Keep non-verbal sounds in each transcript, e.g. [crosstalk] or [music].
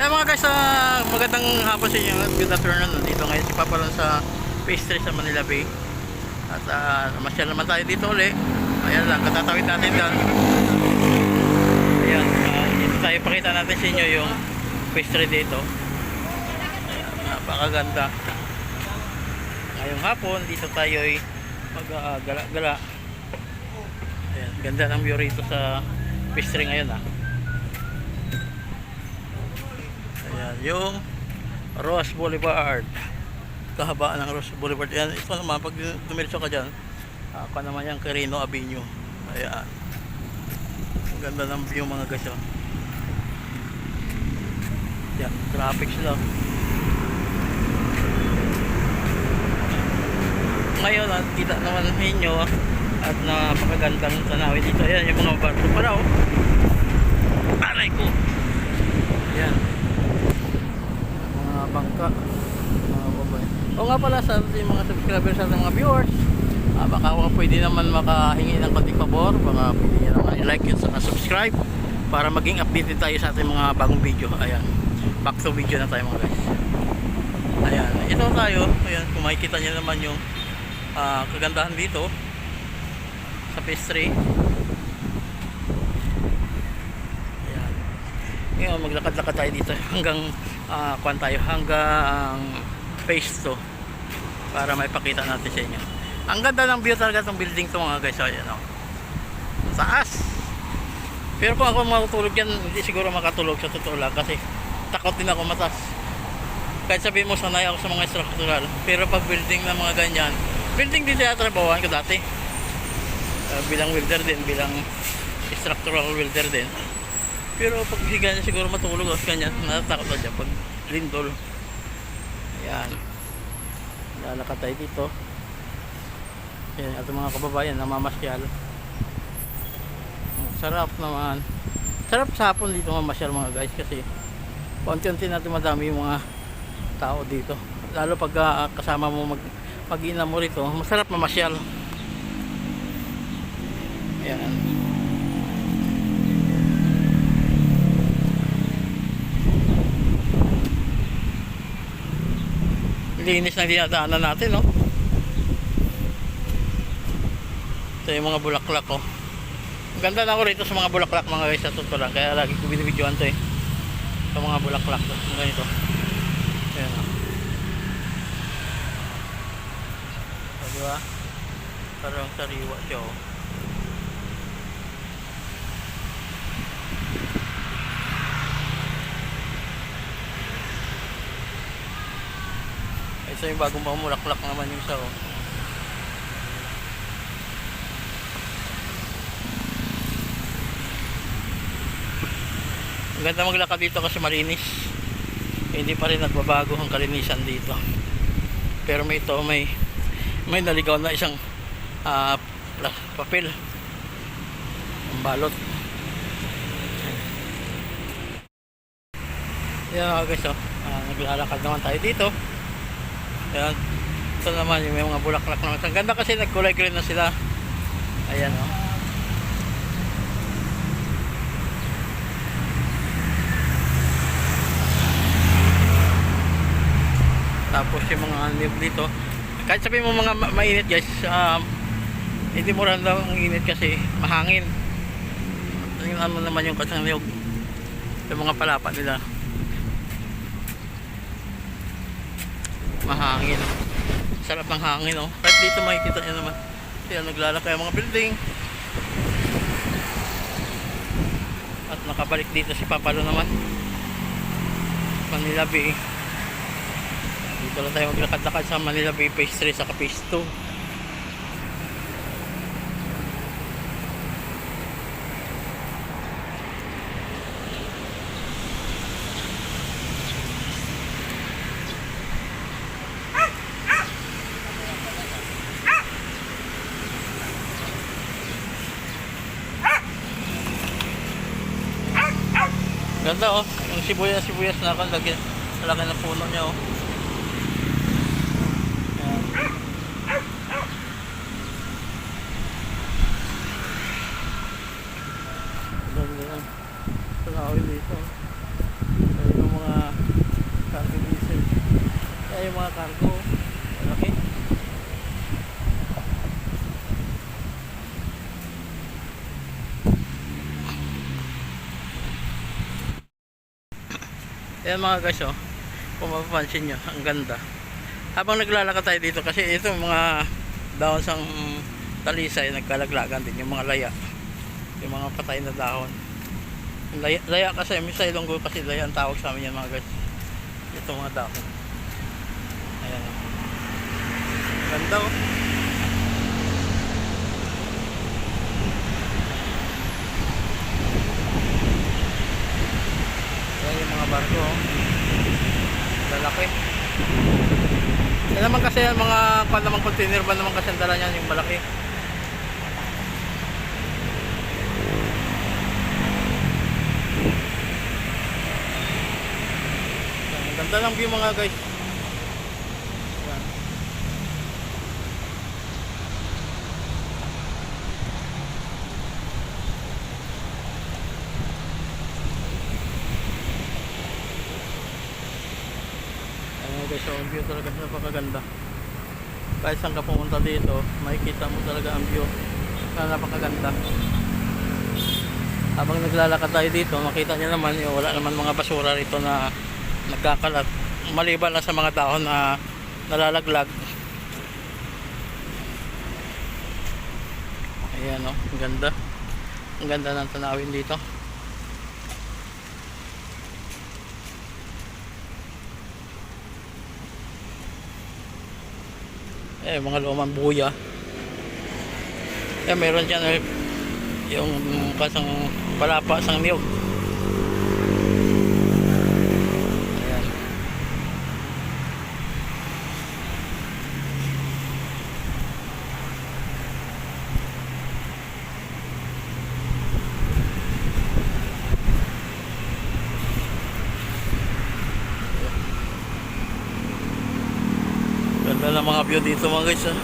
Kaya mga guys, ah, magandang hapon sa inyo good afternoon. Nandito ngayon si Papa Lon sa pastry sa Manila Bay. At uh, masyal naman tayo dito uli. Ayan lang, katatawid natin doon. Ayan, ah, dito tayo pakita natin sa inyo yung pastry dito. Ayan, napakaganda. Ngayong hapon, dito tayo ay mag-gala-gala. Ayan, ganda ng view rito sa pastry ngayon ah. Ayan, yung Ross Boulevard. Kahabaan ng Ross Boulevard. Ayan, ito naman, pag dumiretso ka dyan, ako naman yung Quirino Avenue. Ayan. Ang ganda ng view mga guys. Oh. Yan, traffic sila. Ngayon, ah, kita naman ninyo ah, at napakagandang tanawin dito. Ayan, yung mga barko pa raw. Aray ko. Ayan mga bangka mga babae o nga pala sa ating mga subscribers sa ating mga viewers. Ah, baka pwede naman makahingi ng konting pabor. Baka pwede naman i-like yun sa subscribe para maging updated tayo sa ating mga bagong video. Ayan. Back to video na tayo mga guys. Ayan. Ito tayo. Ayan kung makikita nyo naman yung ah, kagandahan dito sa pastry ayan. Ngayon maglakad-lakad tayo dito [laughs] hanggang uh, kuan tayo? Hanggang phase 2 para may pakita natin sa inyo. Ang ganda ng view talaga itong building to mga guys ayan o taas. Pero kung ako matutulog yan hindi siguro makatulog sa totoo lang kasi takot din ako matas. Kahit sabihin mo sanay ako sa mga structural pero pag building na mga ganyan building din tinatrabawan ko dati. Uh, bilang welder din bilang structural welder din. Pero pag higa niya siguro matulog o kanya, natatakot na dyan pag lindol. Ayan. Lalakad tayo dito. Ayan, ating mga kababayan namamasyal. Oh, sarap naman. Sarap sa hapon dito mamasyal mga guys kasi konti-unti natin madami yung mga tao dito. Lalo pag ah, kasama mo mag mag mo rito, masarap mamasyal. Ayan. Linis na dinadaanan natin no? Ito yung mga bulaklak oh. Ang ganda na ako rito sa mga bulaklak mga guys sa totoo lang. Kaya lagi ko binibidyoan to eh. Sa mga bulaklak to ganito. Ayan oh. So, parang sariwa siya oh Ito yung bagong mamulaklak naman yung isa oh. Ang ganda maglakad dito kasi malinis. Hindi pa rin nagbabago ang kalinisan dito. Pero may ito may may naligaw na isang pla- papel. Ang balot. Yan mga guys oh. Ah, naglalakad naman tayo dito. Ayan. Ito naman yung may mga bulaklak naman. Ang ganda kasi nagkulay green na sila. Ayan o. Oh. Tapos yung mga niyog dito. Kahit sabihin mo mga ma- mainit guys, um, hindi mo rin ang init kasi mahangin. Tingnan mo naman yung kasang niyog. Yung mga palapa nila. Mahangin. Sarap ng hangin oh. Kahit dito makikita nyo naman kaya naglalakay ang mga building. At nakabalik dito si Papalo naman. Manila Bay. Dito lang tayo maglakad-lakad sa Manila Bay phase 3 sa phase 2 Ganda oh. Yung sibuyas, sibuyas na ako. Lagi, laki ng puno niya oh. Yan. Ganda yan. Tanawin dito. Ayun yung mga mga cargo. Malaki. Ayan mga guys oh. Kung mapapansin nyo, ang ganda. Habang naglalakad tayo dito kasi ito mga dahon sang talisay nagkalaglagan din yung mga laya. Yung mga patay na dahon. Laya, laya kasi, may sa kasi laya ang tawag sa amin yan mga guys. Ito mga dahon. Ayan. Ganda oh. Ayan yung mga barko oh. Lalaki. Yan naman kasi yan, mga kwan naman container ba naman kasi ang dala niyan yung malaki. Ang ganda ng view mga guys. Yan. Ayan mga guys, so ang view talaga napakaganda. Kahit saan ka pumunta dito, makikita mo talaga ang view na napakaganda. Habang naglalakad tayo dito, makita niyo naman, yung wala naman mga basura rito na nagkakalat. Maliban lang sa mga dahon na nalalaglag. Ayan o, ang ganda. Ang ganda ng tanawin dito. Eh mga lumang buya. Eh meron dyan eh, yung kasang palapa sang niyog ayan Ganda ng mga view dito mga guys ah.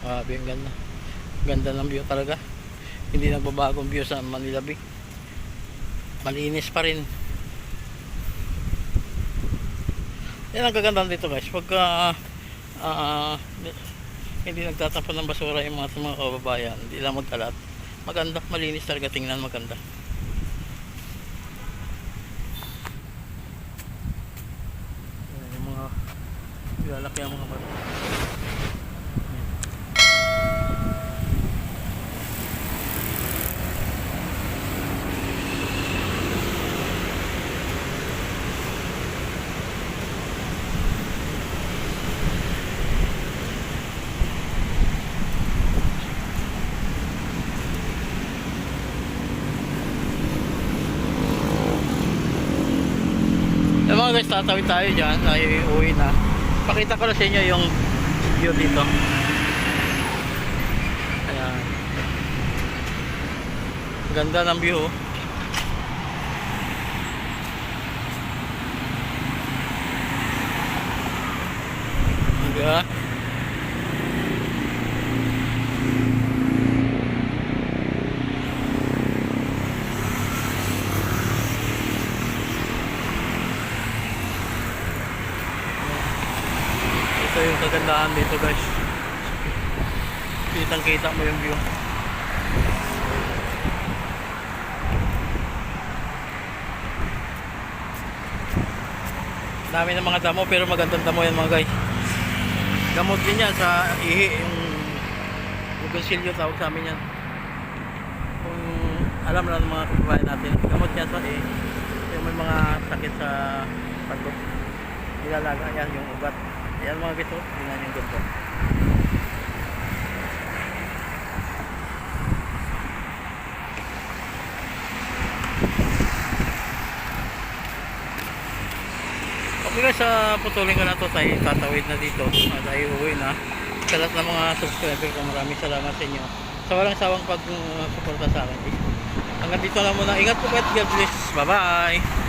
Grabe ang ganda. Ganda ng view talaga. Hindi nagbabagong view sa Manila Bay. Malinis pa rin. Yan ang kagandahan dito guys. Pagka ah, hindi nagtatapon ng basura yung mga, mga kababayan. Hindi lang magkalat maganda, malinis talaga. Tingnan maganda. Yung mga lalaki ang mga bata Yung mga guys, tatawid tayo dyan, tayo uwi na. Pakita ko lang sa inyo yung view dito. Ayan. Ganda ng view. Diba? Ito yung kagandahan dito guys. Kitang kita mo yung view. Dami ng mga damo pero magandang damo yan mga guys. Gamot din yan sa ihi yung ugonsilyo tawag sa amin yan. Kung alam na ng mga kababayan natin, gamot yan sa ihi. Yung may mga sakit sa pagod. Ilalaga yan yung ugat. Yan mga gito, tingnan yung ganda. Okay guys, sa putulin ko na to tayo tatawid na dito. Ah, tayo uwi na. Sa lahat ng mga subscriber ko, maraming salamat sa inyo. Sa walang sawang pag-suporta sa akin. Hanggang dito lang muna. Ingat po kayo. God bless. Bye-bye.